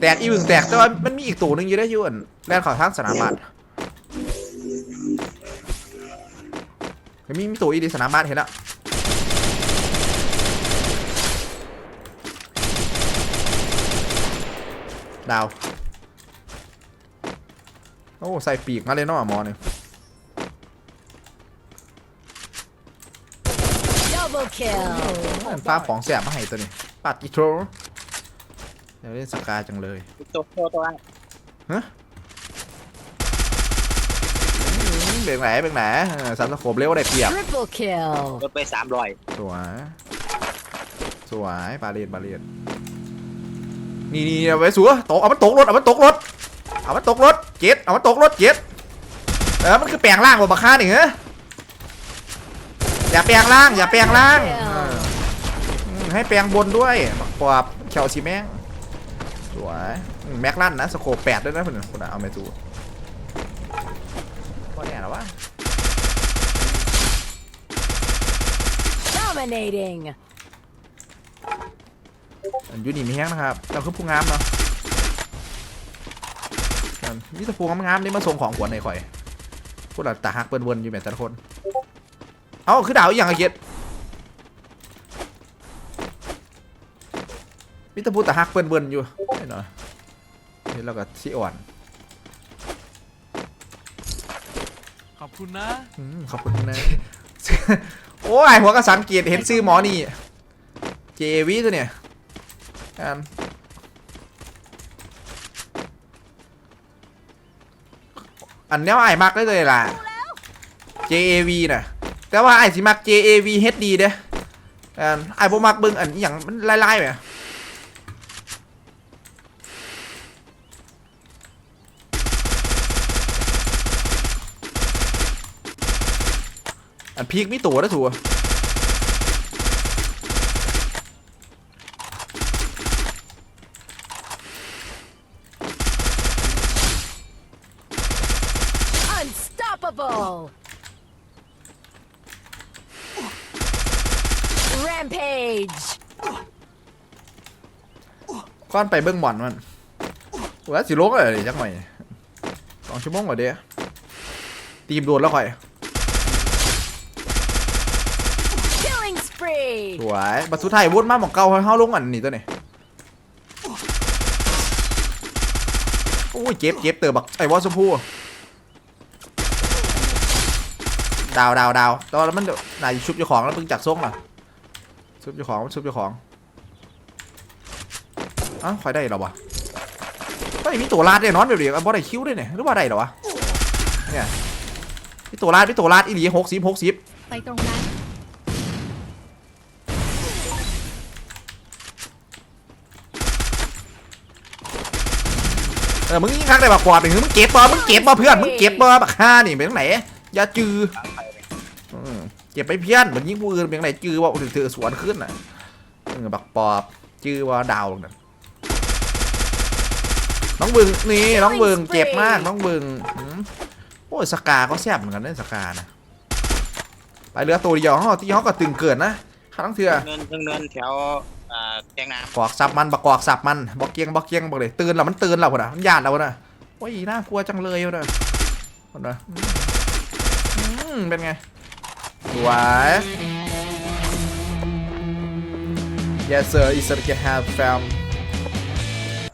แตกอีหึงแตกแต่ว่ามันมีอีกตัวหนึงอยู่ได้อยุ่อันแล่นเข่าทางสนามบาสเฮ้ยมีมีตัวอีดีสนามบาสเห็นละดาว โอ้ ใส่ปีกมาเลยเนาะหมอเนี่ย Double kill. ฟ้าของแสบมาให้ตัวนี้ ปัดอีโทร เดี๋ยวเล่นสกาจังเลย ตัวตัวตัวอืมเบ่งไหนเบ่งไหนเออสามตะโขบเร็วได้เปรียบ Triple kill. รถไปสามร้อยสวย สวยบาเลียนบาเลียนนี่นี่เอาไว้สัวตกเอามันตกรถเอามันตกรถเอามันตกรถเจ็ดเอามันตกรถเจ็ดเออมันคือแปลงร่างบนบักค่านี่เหรออย่าแปลงร่างอย่าแปลงร่างเอออืมให้แปลงบนด้วยบักปอบเขียวสีแมง สวยอืมแม็กลั่นนะสโคปแปดด้วยนะคุณคุณเอาไปดูก็แน่แล้ววะ Dominating. อันอยูนี่มีแห้งนะครับเราคือผู้งามเนาะอันมีแต่ผู้งามๆนี่มาส่งของขวัญในข่อยพูดหลัตาหักเปิ้นวนอยู่แบบแต่ละคน เอ้าคือดาวอหย่างไอ้เกียร มิตรพูดแต่หักเปิ้นวนอยู่ไม่หน่อยเห็นแล้วก็สิอ่อน ขอบคุณนะ อืมขอบคุณนะ โอ้ยหัวกระสังเกียรติเห็นซื้อหมอนี่ JV ตัวเนี่ยอันอันเนี้ยไอ้มักได้เลยล่ะ JAV น่ะ แต่ว่าไอ้สิมัก JAV HD เด้ออันไอ้บ่มักเบิ่งอันอหย่างมันลายๆไหม อันพีกมีตัวนะถูก Unstoppable. Rampage. ก้อนไปเบิ่งบ่อนมันว่าสิลงอะไรจักหน่อยสองชั่วโมงกว่าเดียวตีมโดนแล้วค่อย สวยบัตรสุดท้ายวนมาหมองเก่าเฮาลงอันนี้ตัวนี้โอ้ยเจ็บเจ็บเตอบักไอ้วอสพูดาวดาวดาวตอนนั้นมันนายชุบเจ้าของแล้วเพิ่งจักส่งอะชุบเจ้าของชุบเจ้าของอ้าวคอยได้เหรอวะก็มีตัวลาดเนี่ยนอนแบบเดียวกันบ่ได้คิ้วด้วยเนี่ยหรือว่าได้เหรอวะเนี่ยมีตัวลาดมีตัวลาดอีหลีหกสิบหกสิบไปตรงนั้น เออมึงยิงคักได้บักกวาดหนึ่งมึงเก็บบ่มึงเก็บบ่เพื่อนมึงเก็บบ่บักฆ่านี่เป็นไหนอย่าจืออืมเก็บไปเพี้ยนเหมือนยิงผู้อื่นเป็นไหนจือว่าถึงถือสวนขึ้นน่ะเออบักปอบจือว่าดาวน่ะน้องบึงนี่น้องบึงเจ็บมากน้องบึงโอ้ยสกาก็แซ่บเหมือนกันเนี่ยสกานะไปเรือตัวเดียวเขาที่เขาก็ตึงเกินนะข้างเถื่อนเนินเนินแถว อ่าแกงน้กอกสับมันบกกอกสับมันบอกเกียงบอกเกียงบอกเลยตื่นแล้วมันตื่นแล้วคนน่ะมันหยาดแล้วคนน่ะโอ้ยน่ากลัวจังเลยพอนน่ะคนน่ะอืมเป็นไงสวย Yes sir it's a get have fam